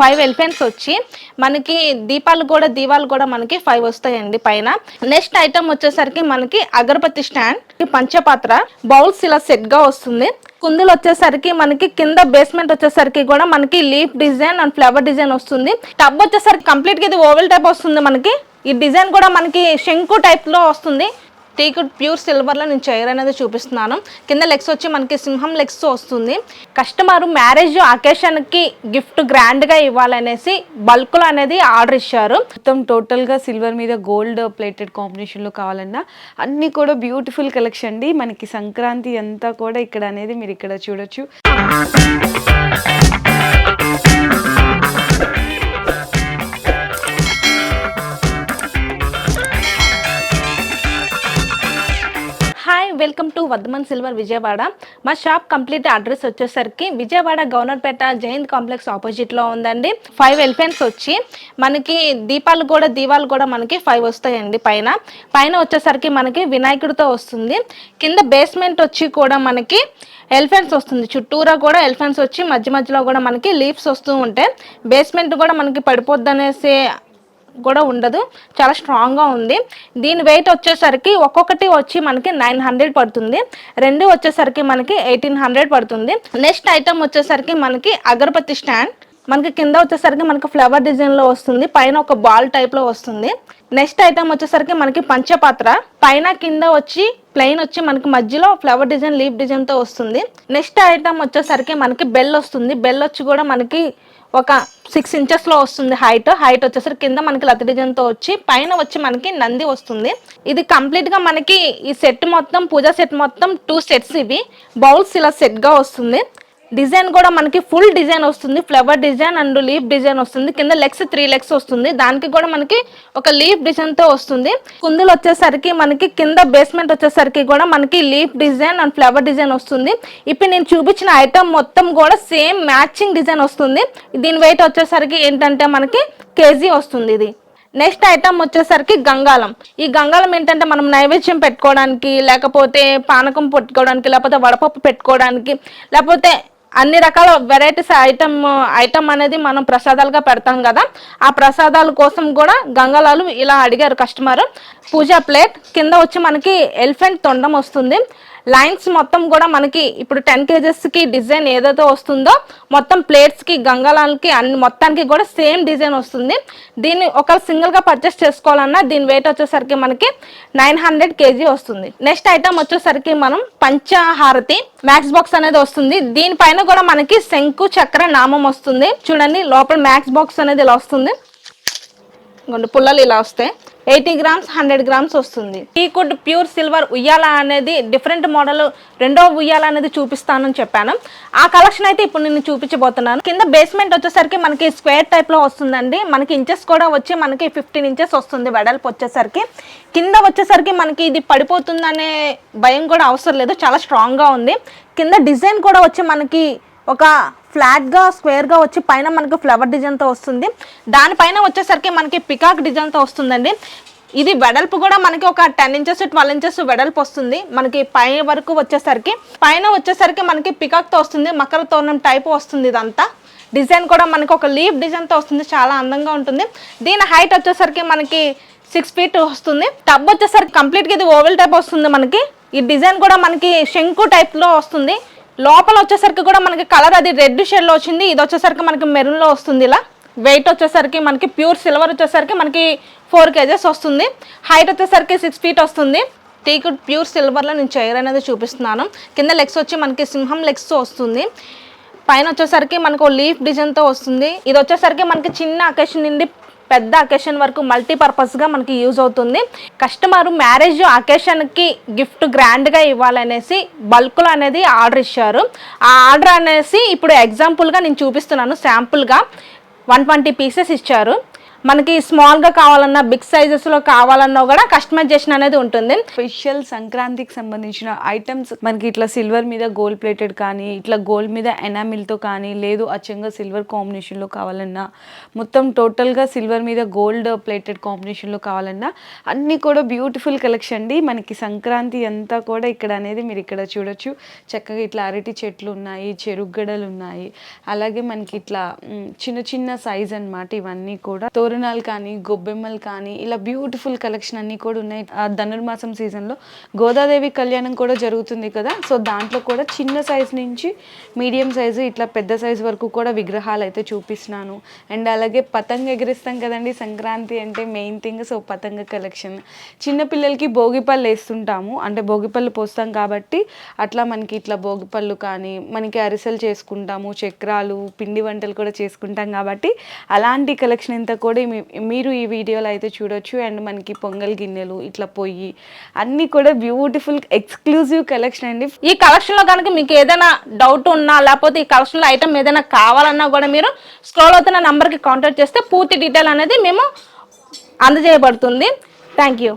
Five elephants వచ్చి మనకి దీపాలు కూడా దీవాలు కూడా మనకి ఫైవ్ వస్తాయండి పైన. నెక్స్ట్ ఐటమ్ వచ్చేసరికి మనకి అగరబత్తి స్టాండ్ పంచపాత్ర. బౌల్స్ ఇలా సెట్గా వస్తుంది. కుందులు వచ్చేసరికి మనకి కింద బేస్మెంట్ వచ్చేసరికి కూడా మనకి leaf design and flower design వస్తుంది. టబ్ వచ్చేసరికి కంప్లీట్గా ఇది ఓవెల్ టైప్ వస్తుంది మనకి. ఈ డిజైన్ కూడా మనకి శంకు టైప్లో వస్తుంది. టీకుడ్ ప్యూర్ సిల్వర్లో నేను చైర్ అనేది చూపిస్తున్నాను. కింద లెగ్స్ వచ్చి మనకి సింహం లెగ్స్ వస్తుంది. కస్టమర్ మ్యారేజ్ అకేషన్కి గిఫ్ట్ గ్రాండ్గా ఇవ్వాలనేసి బల్క్లో అనేది ఆర్డర్ ఇచ్చారు. మొత్తం టోటల్గా సిల్వర్ మీద గోల్డ్ ప్లేటెడ్ కాంబినేషన్లో కావాలన్నా అన్నీ కూడా బ్యూటిఫుల్ కలెక్షన్ అండి. మనకి సంక్రాంతి అంతా కూడా ఇక్కడ అనేది మీరు ఇక్కడ చూడొచ్చు. Welcome to Vardhaman silver Vijayawada. మా షాప్ కంప్లీట్ అడ్రస్ వచ్చేసరికి విజయవాడ గవర్నర్పేట జైన్ కాంప్లెక్స్ ఆపోజిట్లో ఉందండి. ఫైవ్ ఎలిఫెంట్స్ వచ్చి మనకి దీపాలు కూడా దీవాలు కూడా మనకి ఫైవ్ వస్తాయండి పైన. పైన వచ్చేసరికి మనకి వినాయకుడితో వస్తుంది. కింద బేస్మెంట్ వచ్చి కూడా మనకి ఎలిఫెంట్స్ వస్తుంది. చుట్టూరా కూడా ఎలిఫెంట్స్ వచ్చి మధ్య మధ్యలో కూడా మనకి లీవ్స్ వస్తూ ఉంటాయి. బేస్మెంట్ కూడా మనకి పడిపోద్ది అనేసి కూడా ఉండదు. చాలా స్ట్రాంగ్గా ఉంది. దీని వెయిట్ వచ్చేసరికి ఒక్కొక్కటి వచ్చి మనకి నైన్ హండ్రెడ్ పడుతుంది. రెండు వచ్చేసరికి మనకి ఎయిటీన్ హండ్రెడ్ పడుతుంది. నెక్స్ట్ ఐటమ్ వచ్చేసరికి మనకి అగరబత్తి స్టాండ్ మనకి కింద వచ్చేసరికి మనకి ఫ్లవర్ డిజైన్లో వస్తుంది. పైన ఒక బాల్ టైప్లో వస్తుంది. నెక్స్ట్ ఐటమ్ వచ్చేసరికి మనకి పంచపాత్ర. పైన కింద వచ్చి ప్లెయిన్ వచ్చి మనకి మధ్యలో ఫ్లవర్ డిజైన్ లీఫ్ డిజైన్తో వస్తుంది. నెక్స్ట్ ఐటమ్ వచ్చేసరికి మనకి బెల్ వస్తుంది. బెల్ వచ్చి కూడా మనకి ఒక సిక్స్ ఇంచెస్లో వస్తుంది హైట్ హైట్ వచ్చేసరికి కింద మనకి లత డిజైన్తో వచ్చి పైన వచ్చి మనకి నంది వస్తుంది. ఇది కంప్లీట్గా మనకి ఈ సెట్ మొత్తం పూజా సెట్ మొత్తం టూ సెట్స్ ఇవి. బౌల్స్ ఇలా సెట్గా వస్తుంది. డిజైన్ కూడా మనకి ఫుల్ డిజైన్ వస్తుంది flower design and leaf design వస్తుంది. కింద లెగ్స్ త్రీ లెగ్స్ వస్తుంది. దానికి కూడా మనకి ఒక లీఫ్ డిజైన్తో వస్తుంది. కుందులు వచ్చేసరికి మనకి కింద బేస్మెంట్ వచ్చేసరికి కూడా మనకి leaf design and flower design వస్తుంది. ఇప్పుడు నేను చూపించిన ఐటమ్ మొత్తం కూడా సేమ్ మ్యాచింగ్ డిజైన్ వస్తుంది. దీని వెయిట్ వచ్చేసరికి ఏంటంటే మనకి కేజీ వస్తుంది ఇది. నెక్స్ట్ ఐటమ్ వచ్చేసరికి గంగాలం ఈ గంగాలం ఏంటంటే మనం నైవేద్యం పెట్టుకోవడానికి లేకపోతే పానకం పెట్టుకోవడానికి లేకపోతే వడపప్పు పెట్టుకోవడానికి లేకపోతే అన్ని రకాల వెరైటీస్ ఐటమ్ ఐటమ్ అనేది మనం ప్రసాదాలుగా పెడతాం కదా. ఆ ప్రసాదాల కోసం కూడా గంగలాలు ఇలా అడిగారు కస్టమర్ పూజా ప్లేట్ కింద వచ్చి మనకి ఎలిఫెంట్ తొండం వస్తుంది. లైన్స్ మొత్తం కూడా మనకి ఇప్పుడు టెన్ కేజెస్కి డిజైన్ ఏదైతే వస్తుందో మొత్తం ప్లేట్స్కి గంగాలాలకి అన్ని మొత్తానికి కూడా సేమ్ డిజైన్ వస్తుంది. దీన్ని ఒక సింగిల్గా పర్చేస్ చేసుకోవాలన్నా దీని వెయిట్ వచ్చేసరికి మనకి నైన్ హండ్రెడ్ కేజీ వస్తుంది. నెక్స్ట్ ఐటమ్ వచ్చేసరికి మనం పంచహారతి మ్యాక్స్ బాక్స్ అనేది వస్తుంది. దీనిపైన కూడా మనకి శంకు చక్ర నామం వస్తుంది. చూడండి లోపల మ్యాక్స్ బాక్స్ అనేది ఇలా వస్తుంది. ఇంకొండి పుల్లలు ఇలా వస్తాయి. ఎయిటీ గ్రామ్స్ హండ్రెడ్ గ్రామ్స్ వస్తుంది. టీకుడ్ ప్యూర్ సిల్వర్ ఉయ్యాల అనేది డిఫరెంట్ మోడల్ రెండో ఉయ్యాల అనేది చూపిస్తానని చెప్పాను. ఆ కలెక్షన్ అయితే ఇప్పుడు నేను చూపించబోతున్నాను. కింద బేస్మెంట్ వచ్చేసరికి మనకి స్క్వేర్ టైప్లో వస్తుందండి. మనకి ఇంచెస్ కూడా వచ్చి మనకి ఫిఫ్టీన్ ఇంచెస్ వస్తుంది వెడల్పు వచ్చేసరికి. కింద వచ్చేసరికి మనకి ఇది పడిపోతుందనే భయం కూడా అవసరం లేదు. చాలా స్ట్రాంగ్గా ఉంది. కింద డిజైన్ కూడా వచ్చి మనకి ఒక ఫ్లాట్గా స్క్వేర్గా వచ్చి పైన మనకి ఫ్లవర్ డిజైన్తో వస్తుంది. దానిపైన వచ్చేసరికి మనకి పికాక్ డిజైన్తో వస్తుందండి. ఇది వెడల్పు కూడా మనకి ఒక టెన్ ఇంచెస్ ట్వెల్వ్ ఇంచెస్ వెడల్పు వస్తుంది. మనకి పై వరకు వచ్చేసరికి పైన వచ్చేసరికి మనకి పికాక్తో వస్తుంది. మకర తోరణం టైప్ వస్తుంది ఇదంతా. డిజైన్ కూడా మనకి ఒక లీఫ్ డిజైన్తో వస్తుంది. చాలా అందంగా ఉంటుంది. దీని హైట్ వచ్చేసరికి మనకి సిక్స్ ఫీట్ వస్తుంది. టబ్ వచ్చేసరికి కంప్లీట్గా ఇది ఓవెల్ టైప్ వస్తుంది మనకి. ఈ డిజైన్ కూడా మనకి శంకు టైప్లో వస్తుంది. లోపల వచ్చేసరికి కూడా మనకి కలర్ అది రెడ్ షేడ్లో వచ్చింది. ఇది వచ్చేసరికి మనకి మెరూన్లో వస్తుంది ఇలా. వెయిట్ వచ్చేసరికి మనకి ప్యూర్ సిల్వర్ వచ్చేసరికి మనకి ఫోర్ కేజెస్ వస్తుంది. హైట్ వచ్చేసరికి సిక్స్ ఫీట్ వస్తుంది. టీకు ప్యూర్ సిల్వర్లో నేను చైర్ అనేది చూపిస్తున్నాను. కింద లెగ్స్ వచ్చి మనకి సింహం లెగ్స్ వస్తుంది. పైన వచ్చేసరికి మనకు లీఫ్ డిజైన్తో వస్తుంది. ఇది వచ్చేసరికి మనకి చిన్న అకేషన్ నుండి పెద్ద అకేషన్ వరకు మల్టీపర్పస్గా మనకి యూజ్ అవుతుంది. కస్టమర్ మ్యారేజ్ అకేషన్కి గిఫ్ట్ గ్రాండ్గా ఇవ్వాలనేసి బల్క్లో అనేది ఆర్డర్ ఇచ్చారు. ఆ ఆర్డర్ అనేసి ఇప్పుడు ఎగ్జాంపుల్గా నేను చూపిస్తున్నాను శాంపుల్గా వన్ ట్వంటీ పీసెస్ ఇచ్చారు. మనకి స్మాల్గా కావాలన్నా బిగ్ సైజెస్లో కావాలన్నా కూడా కస్టమైజేషన్ అనేది ఉంటుంది. స్పెషల్ సంక్రాంతికి సంబంధించిన ఐటమ్స్ మనకి ఇట్లా సిల్వర్ మీద గోల్డ్ ప్లేటెడ్ కానీ ఇట్లా గోల్డ్ మీద ఎనామిల్తో కానీ లేదు అచ్చంగా సిల్వర్ కాంబినేషన్లో కావాలన్నా మొత్తం టోటల్గా సిల్వర్ మీద గోల్డ్ ప్లేటెడ్ కాంబినేషన్లో కావాలన్నా అన్నీ కూడా బ్యూటిఫుల్ కలెక్షన్ అండి. మనకి సంక్రాంతి అంతా కూడా ఇక్కడ అనేది మీరు ఇక్కడ చూడొచ్చు. చక్కగా ఇట్లా అరటి చెట్లు ఉన్నాయి చెరుగడలు ఉన్నాయి. అలాగే మనకి ఇట్లా చిన్న చిన్న సైజ్ అన్నమాట ఇవన్నీ కూడా. తోరణాలు కానీ గొబ్బెమ్మలు కానీ ఇలా బ్యూటిఫుల్ కలెక్షన్ అన్నీ కూడా ఉన్నాయి. ఆ ధనుర్మాసం సీజన్లో గోదాదేవి కళ్యాణం కూడా జరుగుతుంది కదా. సో దాంట్లో కూడా చిన్న సైజ్ నుంచి మీడియం సైజు ఇట్లా పెద్ద సైజు వరకు కూడా విగ్రహాలు అయితే చూపిస్తున్నాను. అండ్ అలాగే పతంగ ఎగిరిస్తాం కదండి సంక్రాంతి అంటే మెయిన్ థింగ్ సో పతంగ కలెక్షన్ చిన్నపిల్లలకి భోగిపళ్ళు వేస్తుంటాము. అంటే భోగిపళ్ళు పోస్తాం కాబట్టి అట్లా మనకి ఇట్లా భోగిపళ్ళు కానీ మనకి అరిసెలు చేసుకుంటాము చక్రాలు పిండి వంటలు కూడా చేసుకుంటాం కాబట్టి అలాంటి కలెక్షన్ ఇంత కూడా కూడా మీరు ఈ వీడియోలో అయితే చూడొచ్చు. అండ్ మనకి పొంగల్ గిన్నెలు ఇట్లా పొయ్యి అన్నీ కూడా బ్యూటిఫుల్ ఎక్స్క్లూజివ్ కలెక్షన్ అండి. ఈ కలెక్షన్లో కనుక మీకు ఏదైనా డౌట్ ఉన్నా లేకపోతే ఈ కలెక్షన్లో ఐటమ్ ఏదైనా కావాలన్నా కూడా మీరు స్క్రోల్ అవుతున్న నెంబర్కి కాంటాక్ట్ చేస్తే పూర్తి డీటెయిల్ అనేది మేము అందజేయబడుతుంది. Thank you